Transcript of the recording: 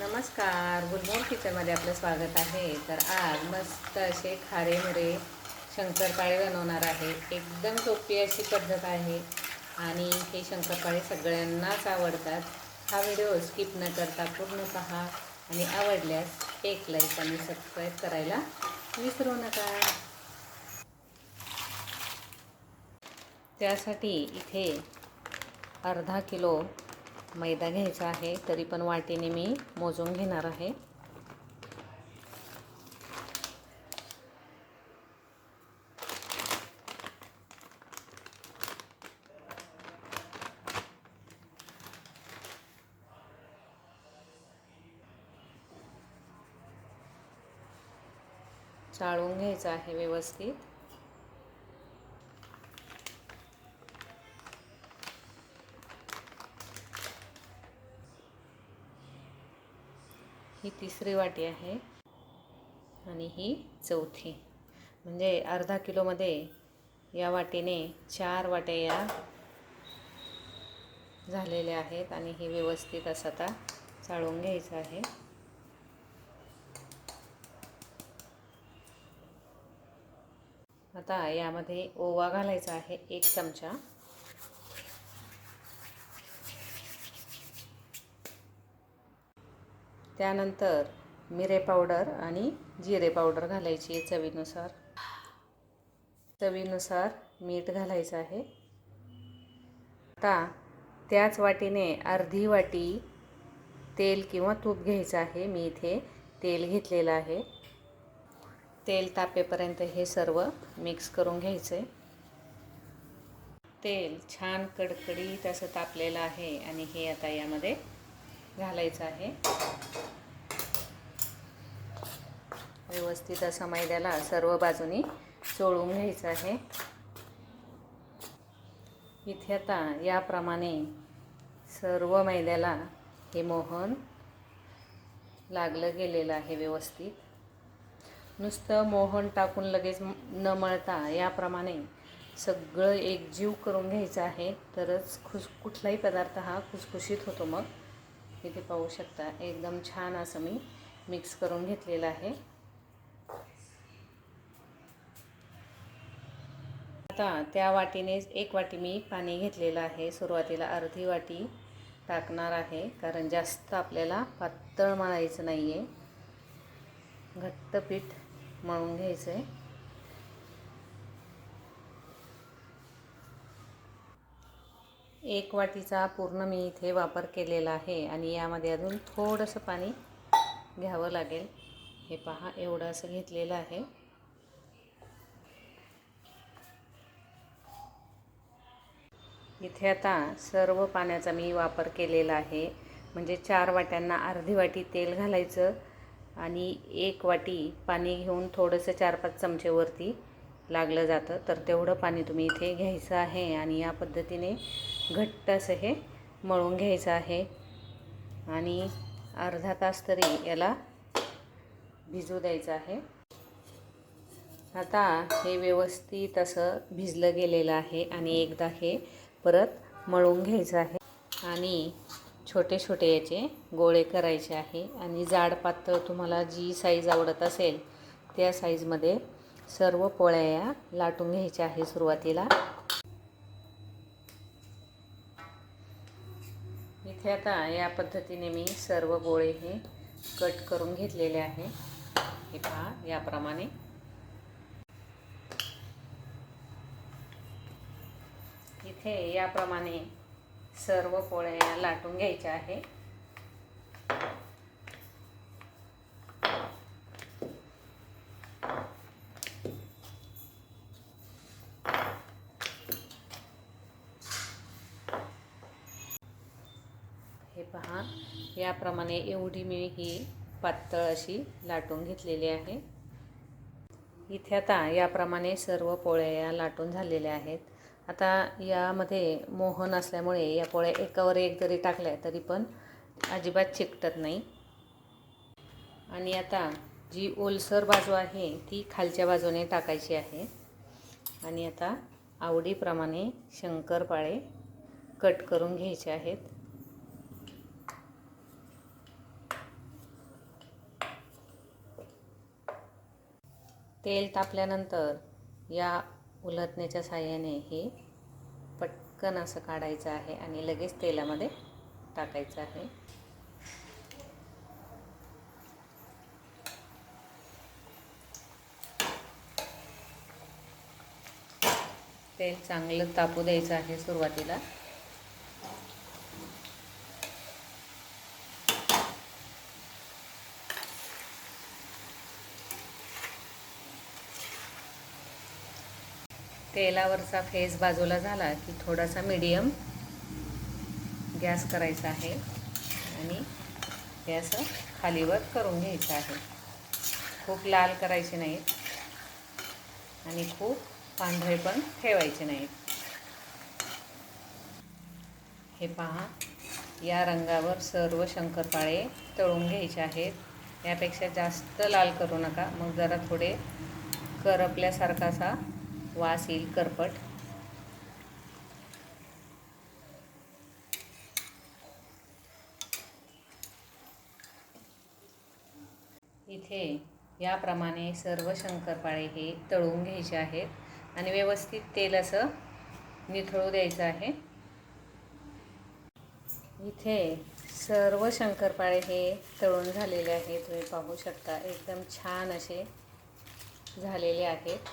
नमस्कार गुलमोर किचनमध्ये आपलं स्वागत आहे. तर आज मस्त असे खारे मिरे शंकरपाळे बनवणार आहे. एकदम सोपी अशी पद्धत आहे आणि हे शंकरपाळे सगळ्यांनाच आवडतात. हा व्हिडिओ स्किप न करता पूर्ण पहा आणि आवडल्यास एक लाईक आणि सबस्क्राईब करायला विसरू नका. त्यासाठी इथे अर्धा किलो मैदा घ्यायचा आहे तरी पण वाटीने मी मोजून घेणार आहे. चाळून घ्यायचं आहे व्यवस्थित. ही तिसरी वाटी आहे आणि ही चौथी. म्हणजे अर्धा किलोमध्ये या वाटीने चार वाट्या या झालेल्या आहेत आणि हे व्यवस्थित असं आता चाळून घ्यायचं आहे. आता यामध्ये ओवा घालायचा आहे एक चमचा. त्यानंतर मिरे पावडर आणि जिरे पावडर घालायची आहे चवीनुसार. चवीनुसार मीठ घालायचं आहे. आता त्याच वाटीने अर्धी वाटी तेल किंवा तूप घ्यायचं आहे. मी इथे तेल घेतलेलं आहे. तेल तापेपर्यंत हे सर्व मिक्स करून घ्यायचं. आहे तेल छान कडकडीत असं तापलेलं आहे आणि हे आता यामध्ये घालायचं आहे. व्यवस्थित असं मैद्याला सर्व बाजूनी चोळून घ्यायचं आहे. इथे आता याप्रमाणे सर्व मैद्याला हे मोहन लागलं गेलेलं आहे व्यवस्थित. नुसतं मोहन टाकून लगेच न मळता याप्रमाणे सगळं एकजीव करून घ्यायचं आहे. तरच खुस कुठलाही पदार्थ हा खुसखुशीत होतो मग. इथे पाहू शकता एकदम छान असं मी मिक्स करून घेतलेलं आहे. आता त्या वाटीनेच एक वाटी मी पाणी घेतलेलं आहे. सुरुवातीला अर्धी वाटी टाकणार आहे. कारण जास्त आपल्याला पातळ मळायचं नाही आहे घट्ट पीठ मळून घ्यायचं आहे एक वाटीचा पूर्ण मी इथे वापर केलेला आहे आणि यामध्ये अजून थोडंसं पाणी घ्यावं लागेल. हे पहा एवढं असं घेतलेलं आहे. इथे आता सर्व पाण्याचा मी वापर केलेला आहे. म्हणजे चार वाट्यांना अर्धी वाटी तेल घालायचं आणि एक वाटी पाणी घेऊन थोडंसं चार पाच चमचेवरती लागलं जातं. तर तेवढं पाणी तुम्ही इथे घ्यायचं आहे आणि या पद्धतीने घट्ट असं हे मळून घ्यायचं आहे. आणि अर्धा तास तरी याला भिजू द्यायचं आहे. आता हे व्यवस्थित असं भिजलं गेलेलं आहे आणि एकदा हे परत मळून घ्यायचं आहे. आणि छोटे छोटे याचे गोळे करायचे आहे. आणि जाड पातळ तुम्हाला जी साईज आवडत असेल त्या साईजमध्ये सर्व पोळ्या या लाटून घ्यायच्या आहे सुरुवातीला. इथे आता या पद्धतीने मी सर्व गोळे हे कट करून घेतलेले आहे. हे पहा याप्रमाणे. इथे याप्रमाणे सर्व पोळ्या लाटून घ्यायच्या आहे. हे पहा याप्रमाणे एवढी मी ही पातळ अशी लाटून घेतलेली आहे. इथे आता याप्रमाणे सर्व पोळ्या या लाटून झालेल्या आहेत. आता यामध्ये मोहन असल्यामुळे या पोळ्या एकावर एक जरी टाकल्या तरी पण अजिबात चिकटत नाही. आणि आता जी ओलसर बाजू आहे ती खालच्या बाजूने टाकायची आहे. आणि आता आवडीप्रमाणे शंकरपाळे कट करून घ्यायचे आहेत. तेल तापल्यानंतर या उलटण्याच्या साह्याने हे पटकन असं काढायचं आहे आणि लगेच तेलामध्ये टाकायचं आहे. तेल चांगलं तापू द्यायचं आहे सुरुवातीला. तेलावरचा फेस बाजूला झाला की थोडासा मीडियम गॅस करायचा आहे आणि हे असं खालीवर करून घ्यायचं आहे. खूप लाल करायचे नाहीत आणि खूप पांढरे पण ठेवायचे नाहीत. हे पहा या रंगावर सर्व शंकरपाळे तळून घ्यायचे आहेत. यापेक्षा जास्त लाल करू नका मग जरा थोडे करपल्यासारखासा वास येईल करपट. इथे याप्रमाणे सर्व शंकरपाळे हे तळून घ्यायचे आहेत आणि व्यवस्थित तेल असं निथळू द्यायचं आहे. इथे सर्व शंकरपाळे हे तळून झालेले आहेत. तुम्ही पाहू शकता एकदम छान असे झालेले आहेत.